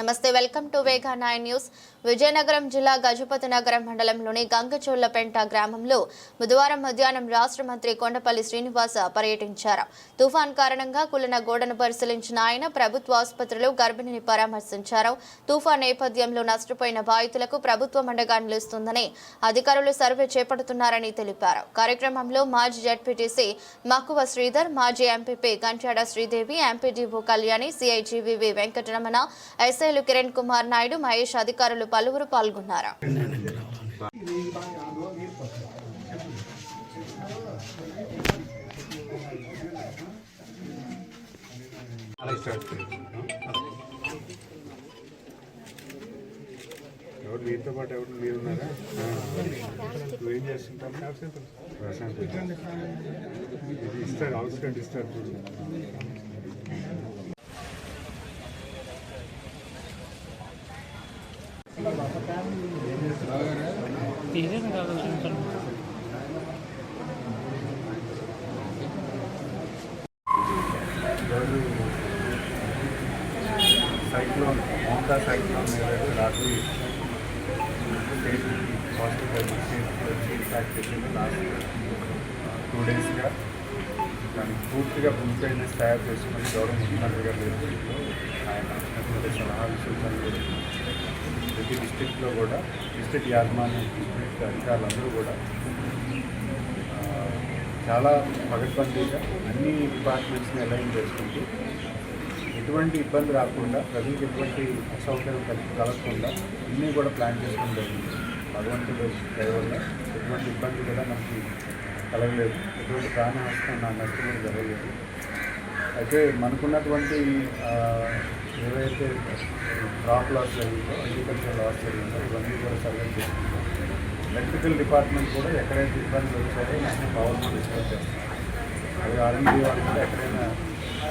నమస్తే welcome to Vega nine news. Vizianagaram జిల్లా గజపతి నగరం మండలంలోని గంగచోళ్ళపెంట గ్రామంలో బుధవారం మధ్యాహ్నం రాష్ట్ర మంత్రి కొండపల్లి శ్రీనివాస పర్యటించారు. తుఫాన్ కారణంగా కులిన గోడను పరిశీలించిన ఆయన ప్రభుత్వ ఆసుపత్రిలో గర్భిణిని పరామర్శించారు. తుఫాన్ నేపథ్యంలో నష్టపోయిన బాధితులకు ప్రభుత్వం అండగా నిలుస్తుందని అధికారులు సర్వే చేపడుతున్నారని తెలిపారు. కార్యక్రమంలో మాజీ జడ్పీటీసీ మక్కువ శ్రీధర్ మాజీ ఎంపీపీ గంట్యాడ శ్రీదేవి ఎంపీడీఓ కళ్యాణి సిఐజీవీవి వెంకటరమణ ఎస్ ఎస్ఐలు కిరణ్ కుమార్ నాయుడు మహేష్ అధికారులు పలువురు పాల్గొన్నారు. ఎవరు మీతో పాటు ఎవరు మీరు ఉన్నారా? ఆ. నువ్వేం ఇది ఇస్తారు హౌస్ కంటే ఇస్తారు చూడు. ఈరోజు సైక్లోన్ మోంకా సైక్లోన్ ఏదైతే రాత్రి స్టేట్ హాస్పిటల్ స్టేట్కి వచ్చి ఇంపాక్ట్ చేసింది లాస్ట్ టూ డేస్గా దాన్ని పూర్తిగా ప్రిపేర్నెస్ తయారు చేసుకుని గౌరవ ముఖ్యమంత్రి గారి నేతృత్వంలో ఆయన ఇచ్చినటువంటి సలహాలు సూచనలు ప్రతి డిస్టిక్లో కూడా డిస్టిక్ యాజమాన్యం డిస్టిక్ అధికారులందరూ కూడా చాలా పగడ్బందీగా అన్ని డిపార్ట్మెంట్స్ని అలైన్ చేసుకుంటూ ఎటువంటి ఇబ్బంది రాకుండా ప్రజలకు ఎటువంటి అసౌకర్యం కల- కలగకుండా అన్నీ కూడా ప్లాన్ చేసుకోవడం జరిగింది. భగవంతుడు దయ ఎటువంటి ఇబ్బంది కూడా మనకి కలగలేదు. ఎటువంటి ప్రాణ నష్టం నా నష్టం జరగలేదు. అయితే మనకున్నటువంటి ఏవైతే క్రాప్ లాస్ జరిగిందో అగ్రికల్చర్ లాస్ జరిగిందో ఇవన్నీ కూడా సర్వే చేస్తున్నాం ఎలక్ట్రికల్ డిపార్ట్మెంట్ కూడా ఎక్కడైతే ఇబ్బందులు వచ్చాయో అన్ని గవర్నమెంట్ డిస్కస్ చేస్తాం అది ఆర్ఎండి వాళ్ళు కూడా ఎక్కడైనా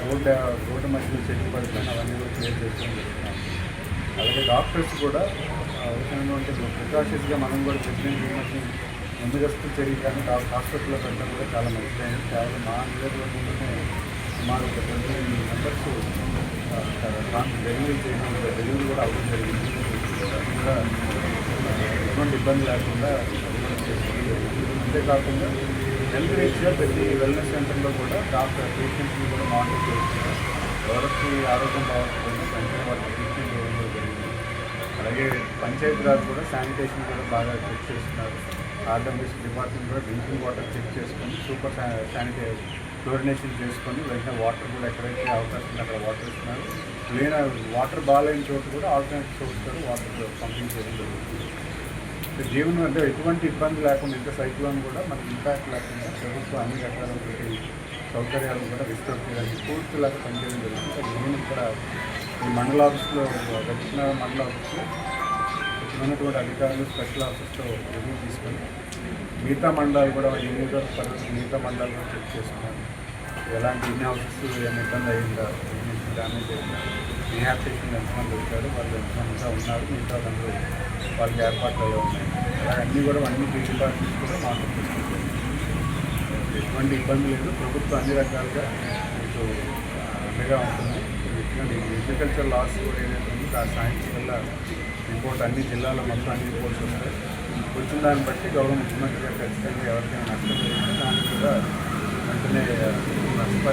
రోడ్డు రోడ్డు మధ్యలో చెట్టు పడిపోయిన అవన్నీ కూడా క్లియర్ చేసుకోవడం జరుగుతున్నాం అలాగే డాక్టర్స్ కూడా అవసరమైనటువంటి ప్రికాషన్స్గా మనం కూడా ప్రెగ్నెంట్ ఉమెన్స్ని ముందుగస్తు చర్య కానీ హాస్పిటల్లో పెట్టడం కూడా చాలా మంచిదైంది. కేవలం మా నియోజకవర్గంలోనే సుమారు ఒక ట్వంటీ డెలివరీ చేయడం డెలివరీ కూడా అవ్వడం జరిగింది. కూడా ఎటువంటి ఇబ్బంది లేకుండా అంతేకాకుండా హెల్త్ రీత్యా ప్రతి వెల్నెస్ సెంటర్లో కూడా డాక్టర్ పేషెంట్స్ని కూడా మానిటర్ చేస్తున్నారు. ఎవరికి ఆరోగ్యం బాగుంటుంది వెంటనే వాళ్ళకి ట్రీట్మెంట్ ఇవ్వడం జరిగింది. అలాగే పంచాయతీరాజ్ కూడా శానిటేషన్ కూడా బాగా చెక్ చేస్తున్నారు. ఆర్డబ్ల్యూసీ డిపార్ట్మెంట్ కూడా డ్రింకింగ్ వాటర్ చెక్ చేసుకొని సూపర్ శానిటైజ్ క్లోరినేషన్ చేసుకొని వెంటనే వాటర్ కూడా ఎక్కడైతే అవకాశం అక్కడ వాటర్ ఇస్తున్నారు. లేని వాటర్ బాగాలేని చోటు కూడా ఆల్టర్నేట్ సోర్స్ కూడా వాటర్ పంపింగ్ చేయడం జరుగుతుంది. జీవనం అంటే ఎటువంటి ఇబ్బంది లేకుండా ఇంత సైక్లోన్ కూడా మనకి ఇంపాక్ట్ లేకుండా ప్రభుత్వం అన్ని రకాల సౌకర్యాలను కూడా విస్తరించడానికి చేయడానికి పూర్తిలాగా పనిచేయడం జరుగుతుంది. నేను ఇక్కడ ఈ మండల ఆఫీస్లో దక్షిణ మండల ఆఫీస్లో ఉన్నటువంటి అధికారులు స్పెషల్ ఆఫీస్తో రివ్యూ తీసుకొని మిగతా మండలాలు కూడా ఎన్ని రోజుల మిగతా మండలాలు చెక్ చేసుకున్నాను ఎలాంటి ఇన్ హౌసెస్ ఏమైనా ఇబ్బంది అయిందా? డ్యామేజ్ అయిందా? రీహాబిటేషన్ ఎంతమంది వచ్చారు వాళ్ళు ఎంతమందిగా ఉన్నారు? మిగతా అందరూ వాళ్ళకి ఏర్పాట్లు అయ్యే ఉన్నాయి? అలాగే అన్నీ కూడా అన్ని ఫీల్డ్ డిపార్ట్మెంట్స్ కూడా మాకు తీసుకుంటారు ఎటువంటి ఇబ్బంది లేదు. ప్రభుత్వం అన్ని రకాలుగా మీకు అండగా ఉంటుంది. ఎటువంటి అగ్రికల్చర్ లాస్ కూడా ఏదైతే ఉందో దాని సాయంత్రం వల్ల రిపోర్ట్ అన్ని జిల్లాలో మొత్తం అన్ని రిపోర్ట్స్ వస్తాయి. వచ్చిన దాన్ని బట్టి గౌరవ ముఖ్యమంత్రి గారు ఖచ్చితంగా ఎవరికైనా నష్టం జరిగితే దానికి కూడా వెంటనే